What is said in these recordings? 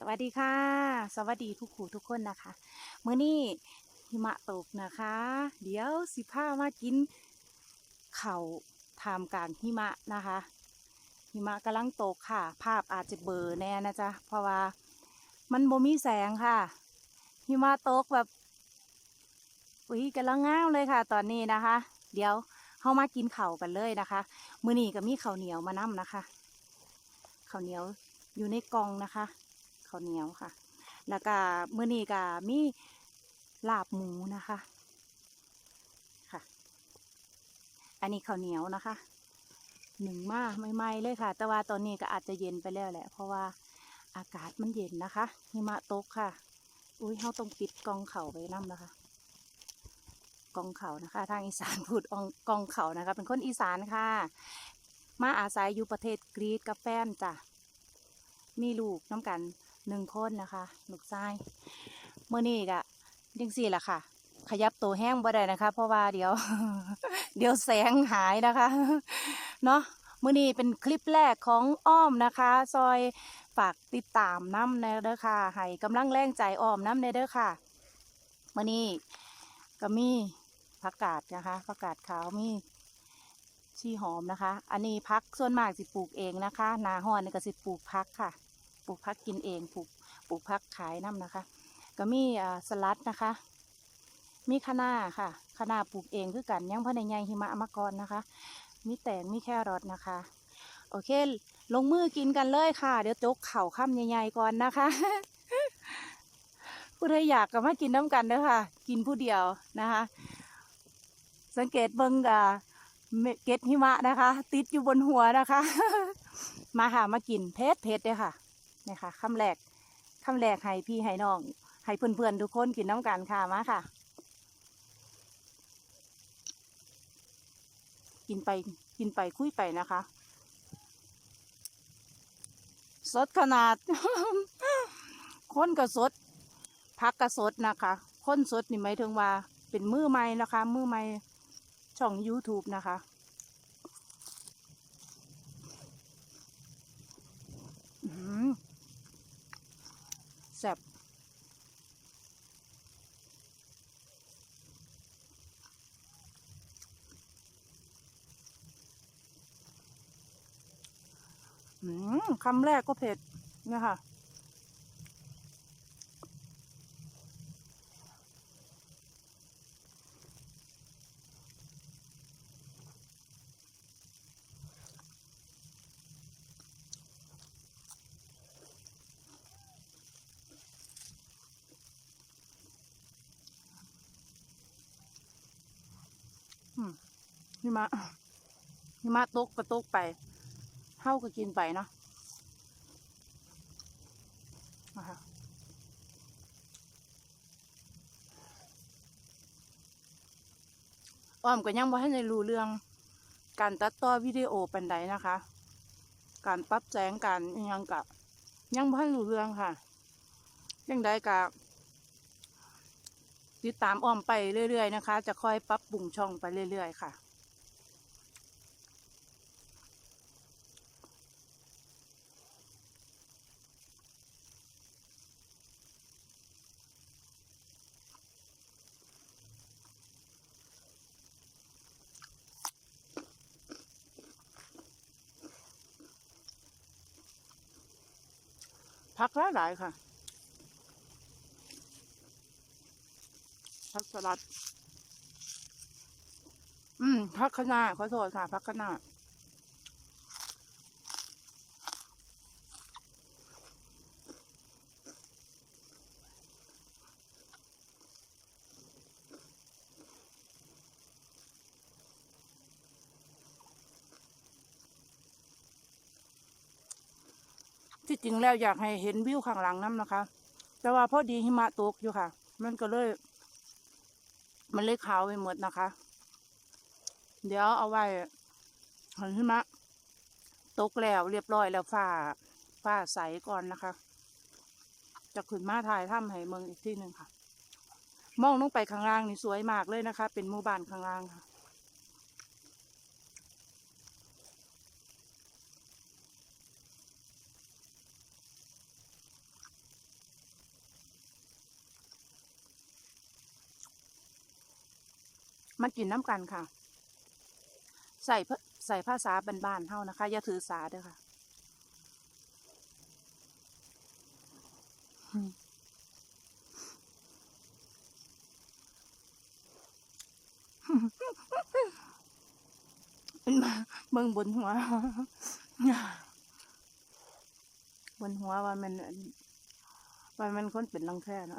สวัสดีค่ะ สวัสดีทุกขู่ทุกคนนะคะมื้อนี้หิมะตกนะคะ เดี๋ยวสิพามากินเข้าทามกลางหิมะนะคะ หิมะกำลังตกค่ะ ภาพอาจจะเบลอแน่นะจ๊ะเพราะว่ามันบ่มีแสงค่ะ หิมะตกแบบอุ้ยกำลังงามเลยค่ะ ตอนนี้นะคะ เดี๋ยวเฮามากินเข้ากันเลยนะคะมื้อนี้ก็มีข้าเหนียวมานํนะคะข้าเหนียวอยู่ในกองนะคะ ข้าวเหนียวค่ะ แล้วก็มื้อนี้ก็มีลาบหมูนะคะค่ะ อันนี้ข้าวเหนียวนะคะหนึ่งมาใหม่ๆเลยค่ะ แต่ว่าตอนนี้ก็อาจจะเย็นไปแล้วแหละ เพราะว่าอากาศมันเย็นนะคะหิมะตกค่ะ อุ้ยเขาต้องปิดกองเข่าไว้น้ำนะคะ กองเขานะคะ ทางอีสานพูดองกองเขานะคะ เป็นคนอีสานค่ะ มาอาศัยอยู่ประเทศกรีซกับแฟนจ้ะมีลูกน้ำกัน หนึ่งคนนะคะลูกชายเมื่อนี้ก็ยังสี่แหละค่ะ ขยับตัวแห้งบ่ได้นะคะ เพราะว่าเดี๋ยว เดี๋ยวแสงหายนะคะ เนาะเมื่อนี้เป็นคลิปแรกของอ้อมนะคะซอยฝากติดตามน้ำในเด้อค่ะให้กำลังแรงใจอ้อมน้ำในเด้อค่ะเมื่อนี้ก็มีผักกาดนะคะผักกาดขาวมีชีหอมนะคะ อันนี้พักส่วนมากสิปลูกเองนะคะ นาห้อนก็สิปลูกพักค่ะ ปลูกพักกินเองปลูกปลูกพักขายน้ำนะคะ ก็มีสลัดนะคะ มีคะน้าค่ะคะน้าปลูกเองคือกันยังพ่อในใหญ่หิมะมาก่อนนะคะ มีแตงมีแครอทนะคะ โอเค ลงมือกินกันเลยค่ะ เดี๋ยวจกเข่าค่ำใหญ่ๆก่อนนะคะผู้ใดอยากก็มากินน้ำกันเด้อค่ะ กินผู้เดียวนะคะ สังเกตเบิ้งอ่าเก็ดหิมะนะคะ ติดอยู่บนหัวนะคะ มาค่ะมากินเพชรเพชรเลยค่ะ นี่ค่ะคำแรกคำแรกให้พี่ให้น้อง ให้เพื่อนๆทุกคนกินน้ำกันค่ะมาค่ะ กินไปกินไปคุยไปนะคะ สดขนาด คนก็สดพักก็สดนะคะ คนสดนี่หมายถึงว่าเป็นมือใหม่นะคะ มือใหม่ช่อง YouTube นะคะ อื้อหือ แซ่บอืมคำแรกก็เผ็ดนะคะ หิมะหิมะตกก็ตกไปเฮาก็กินไปเนาะนะคะอ้อมก็ยังบ่ให้ในรู้เรื่อง การตัดต่อวิดีโอปันใดนะคะ การปรับแสงการยังกะยังบ่ให้รู้เรื่องค่ะ ยังได้กะติดตามอ้อมไปเรื่อย ๆ นะคะ จะค่อยปรับปรุงช่องไปเรื่อย ๆ ค่ะ พักหลายๆค่ะพักสลัด อืมพักคะน้าขอโทษค่ะพักคะน้า ริงแล้วอยากให้เห็นวิวข้างหลังน้ำนะคะ แต่ว่าพอดีหิมะตกอยู่ค่ะ มันก็เลย มันเลยขาวไปหมดนะคะ เดี๋ยวเอาไว้ห็นหิมะตกแล้วเรียบร้อยแล้วฝ้าฝ้าใสก่อนนะคะ จะขึ้นมาถ่ายถ้ำให้เมืองอีกที่หนึ่งค่ะ มองลงไปข้างล่างนี่สวยมากเลยนะคะ เป็นหมู่บ้านข้างล่างค่ะ มากินน้ำกันค่ะ ใส่ใส่ภาษาบ้านๆเท่านะคะ อย่าถือสาเด้อค่ะเป็นมาเบิ่งบนหัว บนหัวว่ามันว่ามันคนเป็นรังแค่เนาะ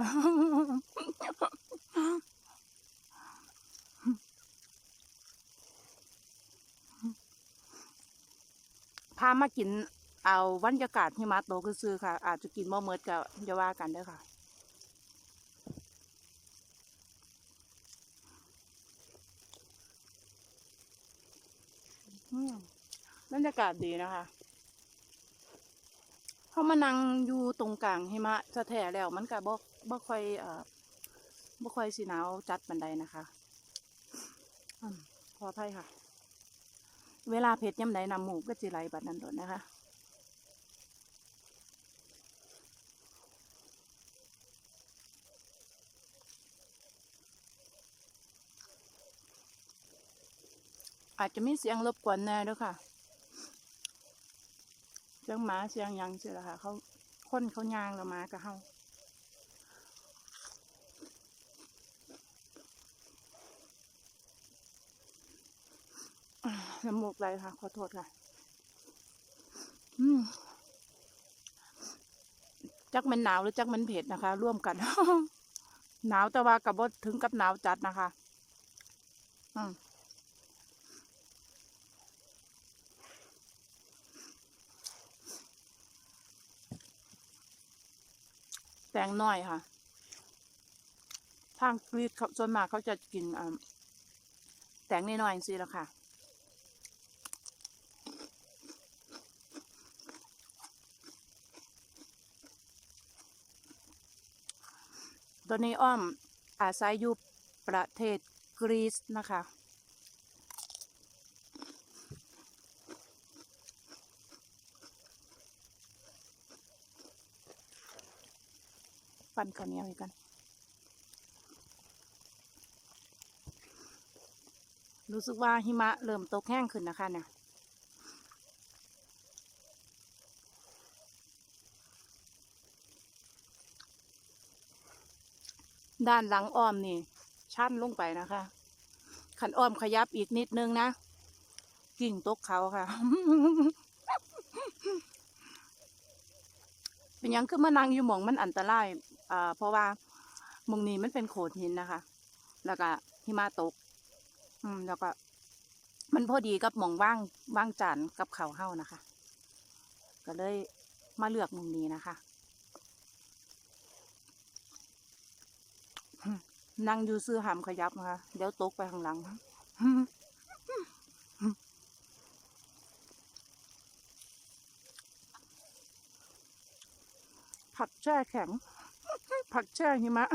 พามากินเอาบรรยากาศหิมะโตกซื้อค่ะ อาจจะกินบ่เมิดก็อย่าว่ากันเด้อค่ะอืมบรรยากาศดีนะคะพอมานั่งอยู่ตรงกลางหิมะจะแท้ๆแล้วมันก็บ่บ่ค่อยเอ่อบ่ค่อยสิหนาวจัดบันไดนะคะอืมขออภัยค่ะ เวลาเผ็ดย่ำใดน้ำหมูก็จิไหลแบบนั้นโดดนะคะอาจจะมีเสียงรบกวนแน่ด้วยค่ะ เสียงหมาเสียงยังเสียละค่ะ เขาคนเขายางแล้วหมากับเฮา น้ำมูกไหลค่ะ ขอโทษค่ะจักมันหนาวหรือจักมันเผ็ดนะคะ ร่วมกัน หนาวแต่ว่ากับบถึงกับหนาวจัดนะคะ อืมแตงน้อยค่ะ ทางกรีดส่วนมากเขาจะกินแตงน้อยๆสิแล้วค่ะ ตัวนี้อ้อมอาศัยอยู่ประเทศกรีซนะคะฟันข้าวเหนียวอีกกันรู้สึกว่าหิมะเริ่มตกแห้งขึ้นนะคะเนี่ย ด้านหลังอ้อมนี่ ชันลงไปนะคะขันอ้อมขยับอีกนิดนึงนะ กิ่งตกเขาค่ะ เป็นยังคือมานั่งอยู่หมองมันอันตรายอ่าเพราะว่ามงนี้มันเป็นโขดหินนะคะ แล้วก็หิมะตก อืม แล้วก็ มันพอดีกับหมองว่างว่างจานกับเขาเฮ้านะคะ ก็เลยมาเลือกมงนี้นะคะอืม นั่งอยู่ซื้อหามขยับนะคะเดี๋ยวตกไปข้างหลังผักแช่แข็ง ผักแช่หิมะ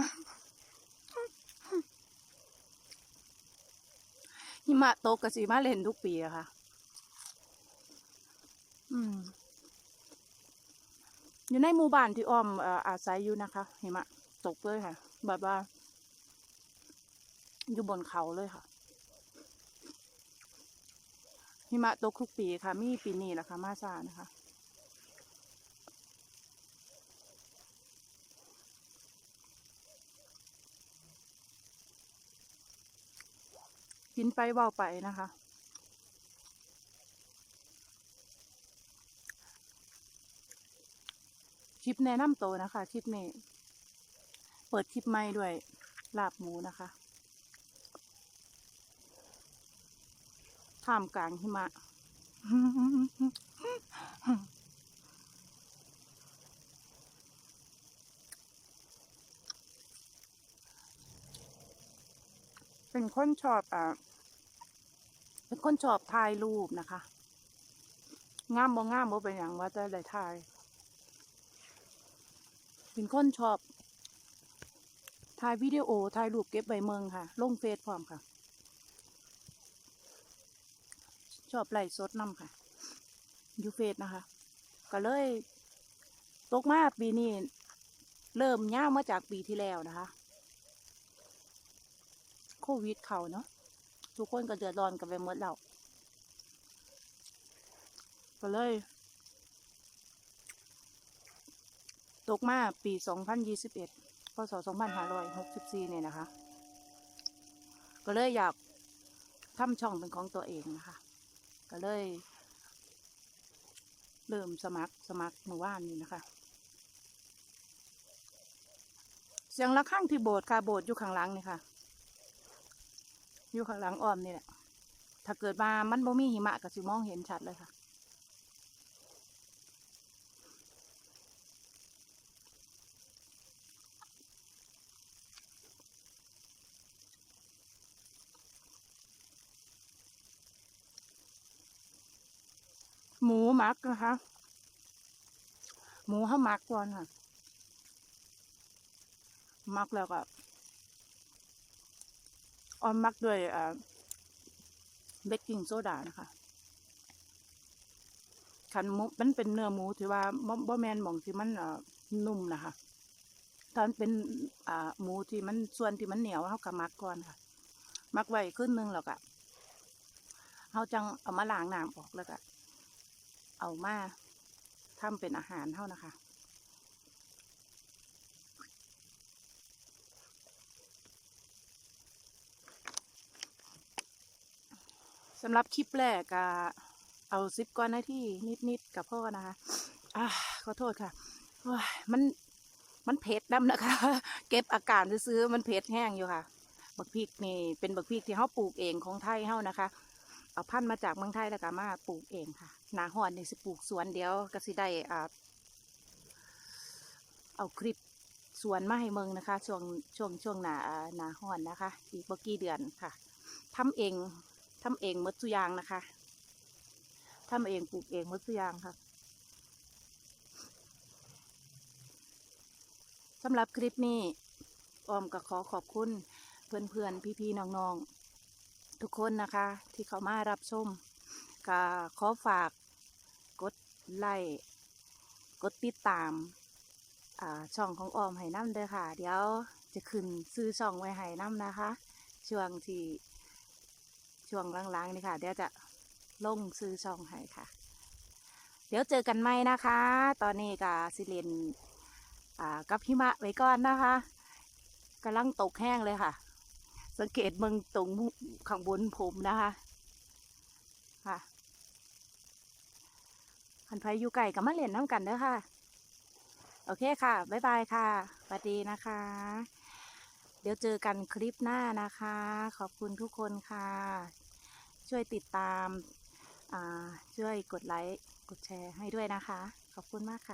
หิมะตกกะสีมาเล่นทุกปีอะค่ะ อืม อยู่ในหมู่บ้านที่อ้อมเอ่ออาศัยอยู่นะคะหิมะตกเลยค่ะแบบว่า อยู่บนเขาเลยค่ะ หิมะตกทุกปีค่ะ มีปีนี้แหละค่ะ มาซานะคะ กินไปเบาไปนะคะคลิปแนะนำโตนะคะ คลิปนี้ เปิดคลิปใหม่ด้วยลาบหมูนะคะ ท่ามกลางหิมะ เป็นคนชอบอ่าเป็นคนชอบถ่ายรูปนะคะ งามบ่งามบ่เป็นอย่างว่าจะได้ถ่าย เป็นคนชอบถ่ายวิดีโอถ่ายรูปเก็บใบเมืองค่ะ ลงเฟซพร้อมค่ะ ชอบไล่สดน้ำค่ะยูเฟซนะคะ ก็เลยตกมาปีนี้เริ่มย่ามาจากปีที่แล้วนะคะ โควิดเขาเนาะทุกคนก็เดือดร้อนกันไปหมดแล้วก็เลย ตกมาปี 2021พศ2564 เนี่ยนะคะ ก็เลยอยากทำช่องเป็นของตัวเองนะคะ ก็เลย เริ่มสมัครสมัครเมื่อวานนี้นะคะ เสียงะระฆังที่โบสถ์ค่ะโบสถ์อยู่ข้างหลังนี่ค่ะ อยู่ข้างหลังอ้อมนี่แหละถ้าเกิดมามันบ่มีหิมะก็สิมองเห็นชัดเลยค่ะ หมูหมักนะคะ หมูเขาหมักก่อนค่ะหมักแล้วก็ออนมักด้วยเบกกิ้งโซดานะคะขันหมูมันเป็นเนื้อหมูที่ว่าบ่บแมนหมองที่มันนุ่มนะคะถ้ามันเป็นหมูที่มันส่วนที่มันเหนียวเขาก็มักก่อนค่ะ มักไว้ขึ้นนึงแล้วก็เขาจังเอามาล้างน้ำออกแล้วก็ เอามาทำเป็นอาหารเท่านะคะสำหรับคลิปแรกก็เอาซิปก้อนหน้าที่นิดๆกับพ่อนะคะอ่าขอโทษค่ะมันมันเผ็ดน้ำนะคะ เก็บอาการซื้อมันเผ็ดแห้งอยู่ค่ะ บักพริกนี่เป็นบักพริกที่เขาปลูกเองของไทยเฮานะคะ เอาพันธุ์มาจากเมืองไทยแล้วก็มาปลูกเองค่ะ หนาหอนนี่สิปลูกสวนเดียวก็สิได้อ่าเอาคลิปสวนมาให้เมืองนะคะช่วงช่วงช่วงหนาอ่าหนาหอนนะคะ อีกบ่กี่เดือนค่ะทำเองทำเองมดทุยางนะคะทำเองปลูกเองมดทุยางค่ะสำหรับคลิปนี้ออมก็ขอขอบคุณเพื่อนๆพี่ๆน้องๆ ทุกคนนะคะที่เขามารับชมก็ขอฝากกดไลค์กดติดตามช่องของออมให้น้ำเด้อค่ะ เดี๋ยวจะขึ้นซื้อช่องไว้ให้น้ำนะคะ ช่วงที่ช่วงหลังๆนี่ค่ะ เดี๋ยวจะลงซื้อช่องให้ค่ะ เดี๋ยวเจอกันใหม่นะคะ ตอนนี้กับสิเลนกับหิมะไว้ก่อนนะคะกำลังตกแห้งเลยค่ะ สังเกตเมืองตรงข้างบนผมนะคะค่ะคันไพอยู่ไก่กับมาเล่นน้ำกันเด้อค่ะ โอเคค่ะ บ๊ายบายค่ะสวัสดีนะคะ เดี๋ยวเจอกันคลิปหน้านะคะ ขอบคุณทุกคนค่ะ ช่วยติดตาม ช่วยกดไลค์ กดแชร์ให้ด้วยนะคะ ขอบคุณมากค่ะ